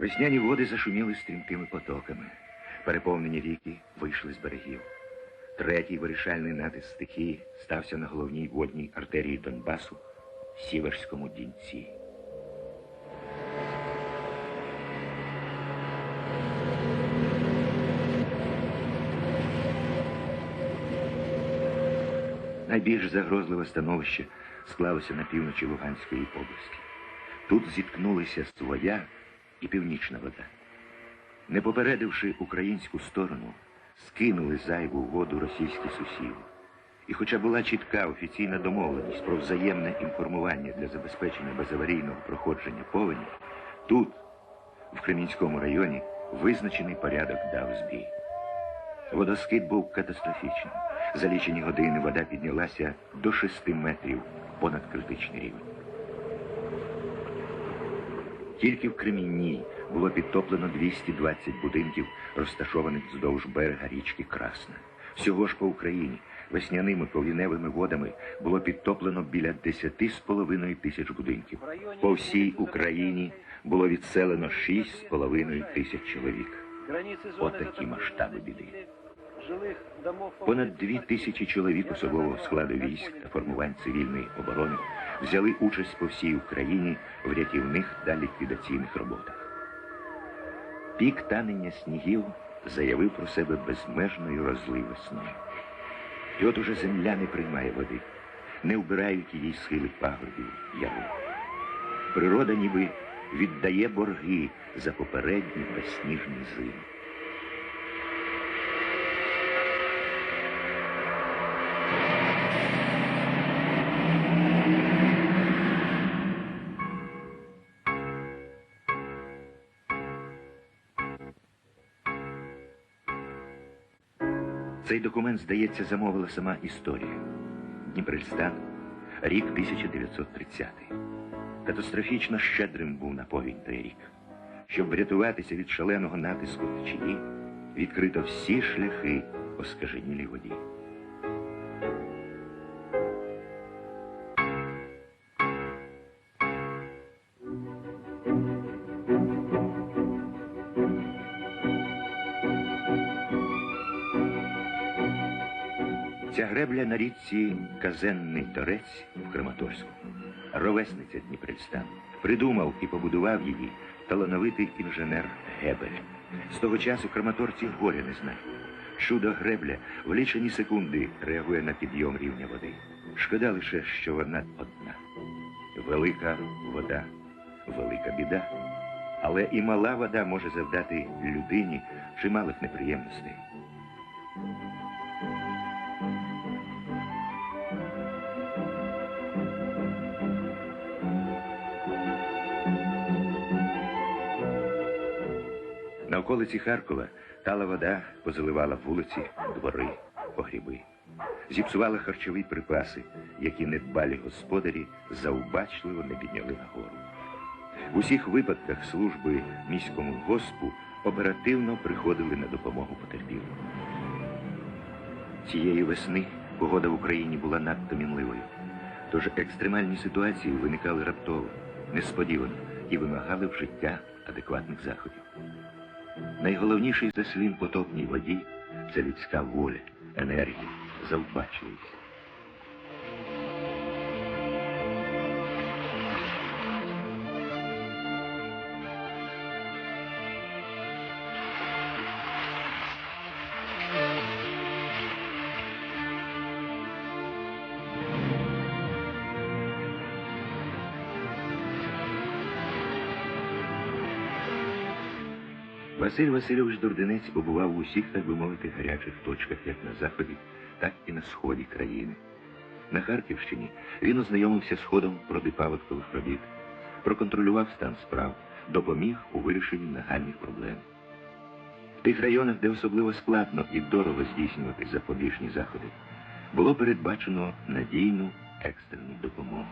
Весняні води зашуміли стрімкими потоками. Переповнені ріки вийшли з берегів. Третій вирішальний натиск стихії стався на головній водній артерії Донбасу Сіверському дінці. Найбільш загрозливе становище склалося на півночі Луганської області. Тут зіткнулися своя і північна вода. Не попередивши українську сторону, скинули зайву воду російські сусіди. І хоча була чітка офіційна домовленість про взаємне інформування для забезпечення безаварійного проходження повені, тут, в Кремінському районі, визначений порядок дав збій. Водоскид був катастрофічним. За лічені години вода піднялася до 6 метрів понад критичний рівень. Тільки в Кремінній було підтоплено 220 будинків, розташованих вздовж берега річки Красна. Всього ж по Україні весняними повіневими водами було підтоплено біля 10,5 тисяч будинків. По всій Україні було відселено 6,5 тисяч чоловік. Отакі масштаби біди. Понад дві тисячі чоловік особового складу військ та формувань цивільної оборони взяли участь по всій Україні в рятівних та ліквідаційних роботах. Пік танення снігів заявив про себе безмежною розлив весною. І от уже земля не приймає води, не вбирають її схили пагорбів яри. Природа ніби віддає борги за попередні безсніжні зими. Цей документ, здається, замовила сама історія. Дніпрельстан, рік 1930. Катастрофічно щедрим був на повінь той рік. Щоб врятуватися від шаленого натиску течії, відкрито всі шляхи оскаженілій воді. Ця гребля на річці Казенний Торець в Краматорську, ровесниця Дніпрельстан, придумав і побудував її талановитий інженер Гебель. З того часу краматорці горя не знають. Чудо гребля в лічені секунди реагує на підйом рівня води. Шкода лише, що вона одна. Велика вода, велика біда. Але і мала вода може завдати людині чималих неприємностей. Околиці Харкова тала вода позаливала вулиці, двори, погріби. Зіпсувала харчові припаси, які недбалі господарі завбачливо не підняли нагору. В усіх випадках служби міському госпу оперативно приходили на допомогу потерпілим. Цієї весни погода в Україні була надто мінливою. Тож екстремальні ситуації виникали раптово, несподівано і вимагали вжиття адекватних заходів. Найголовніший заслін потопній воді це людська воля, енергія, завбачливість. Василь Васильович Дурденець побував в усіх, так би мовити, гарячих точках як на заході, так і на сході країни. На Харківщині він ознайомився з ходом протипаводкових робіт, проконтролював стан справ, допоміг у вирішенні нагальних проблем. В тих районах, де особливо складно і дорого здійснювати запобіжні заходи, було передбачено надійну екстрену допомогу.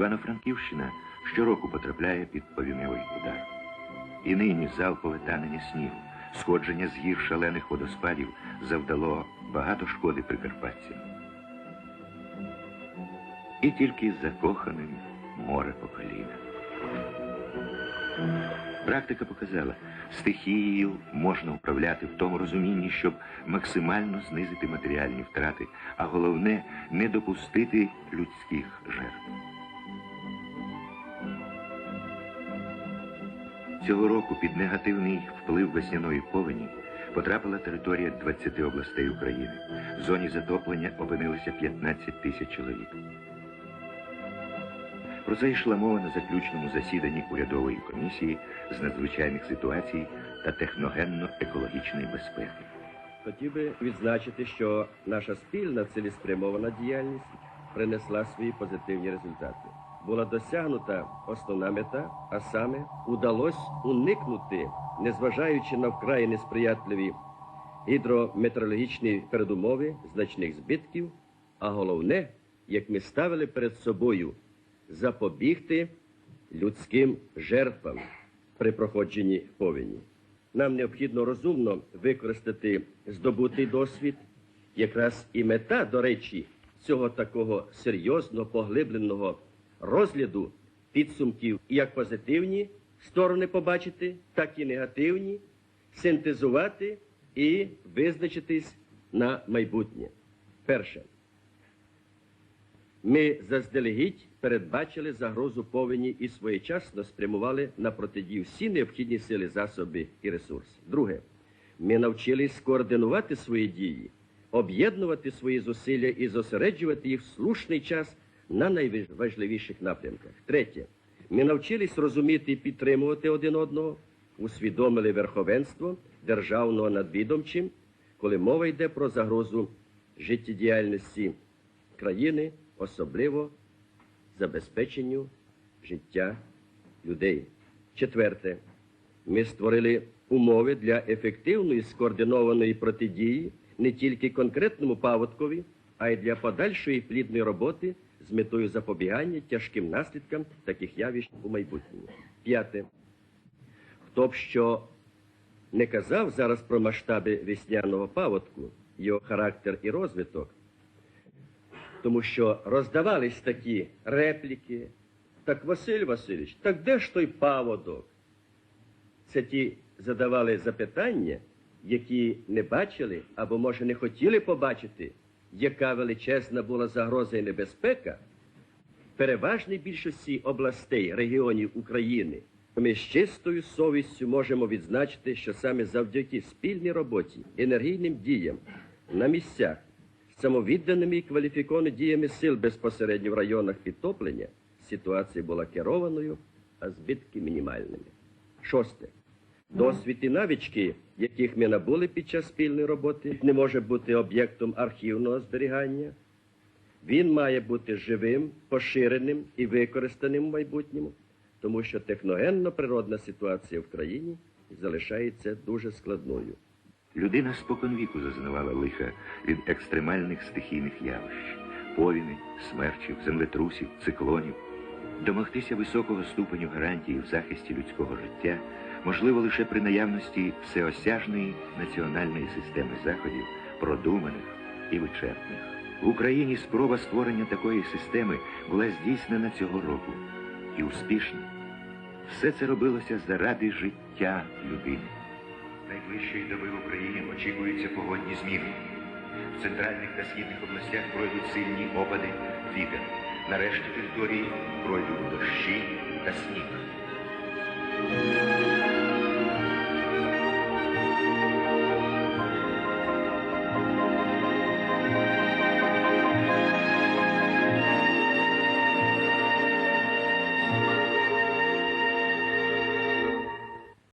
Івано-Франківщина щороку потрапляє під повіневий удар. І нині залпове танення снігу, сходження з гір шалених водоспадів завдало багато шкоди прикарпатцям. І тільки закоханим море по коліна. Практика показала, стихією можна управляти в тому розумінні, щоб максимально знизити матеріальні втрати, а головне не допустити людських жертв. Цього року під негативний вплив весняної повені потрапила територія 20 областей України. В зоні затоплення опинилося 15 тисяч чоловік. Про це йшла мова на заключному засіданні урядової комісії з надзвичайних ситуацій та техногенно-екологічної безпеки. Хотів би відзначити, що наша спільна цілеспрямована діяльність принесла свої позитивні результати. Була досягнута основна мета, а саме удалось уникнути, незважаючи на вкрай несприятливі гідрометеорологічні передумови значних збитків, а головне, як ми ставили перед собою запобігти людським жертвам при проходженні повені. Нам необхідно розумно використати здобутий досвід. Якраз і мета, до речі, цього такого серйозного поглибленого розгляду підсумків як позитивні сторони побачити, так і негативні, синтезувати і визначитись на майбутнє. Перше. Ми заздалегідь передбачили загрозу повені і своєчасно спрямували на протидію всі необхідні сили, засоби і ресурси. Друге, ми навчились скоординувати свої дії, об'єднувати свої зусилля і зосереджувати їх в слушний час на найважливіших напрямках. Третє, ми навчились розуміти і підтримувати один одного, усвідомили верховенство державного над відомчим, коли мова йде про загрозу життєдіяльності країни, особливо забезпеченню життя людей. Четверте, ми створили умови для ефективної скоординованої протидії не тільки конкретному паводкові, а й для подальшої плідної роботи з метою запобігання тяжким наслідкам таких явищ у майбутньому. П'яте. Хто б що не казав зараз про масштаби весняного паводку, його характер і розвиток, тому що роздавались такі репліки. Так Василь Васильович, так де ж той паводок? Це ті задавали запитання, які не бачили або, може, не хотіли побачити, яка величезна була загроза і небезпека в переважній більшості областей, регіонів України. Ми з чистою совістю можемо відзначити, що саме завдяки спільній роботі, енергійним діям на місцях, самовідданими і кваліфікованими діями сил безпосередньо в районах підтоплення, ситуація була керованою, а збитки мінімальними. Шосте. Досвід і навички, яких ми набули під час спільної роботи, не може бути об'єктом архівного зберігання. Він має бути живим, поширеним і використаним в майбутньому, тому що техногенно-природна ситуація в країні залишається дуже складною. Людина споконвіку зазнавала лиха від екстремальних стихійних явищ, повіни, смерчів, землетрусів, циклонів. Домогтися високого ступеню гарантії в захисті людського життя можливо лише при наявності всеосяжної національної системи заходів, продуманих і вичерпних. В Україні спроба створення такої системи була здійснена цього року і успішна. Все це робилося заради життя людини. Найближчої доби в Україні очікуються погодні зміни. В центральних та східних областях пройдуть сильні опади, вітер. На решті території пройдуть дощі та сніг.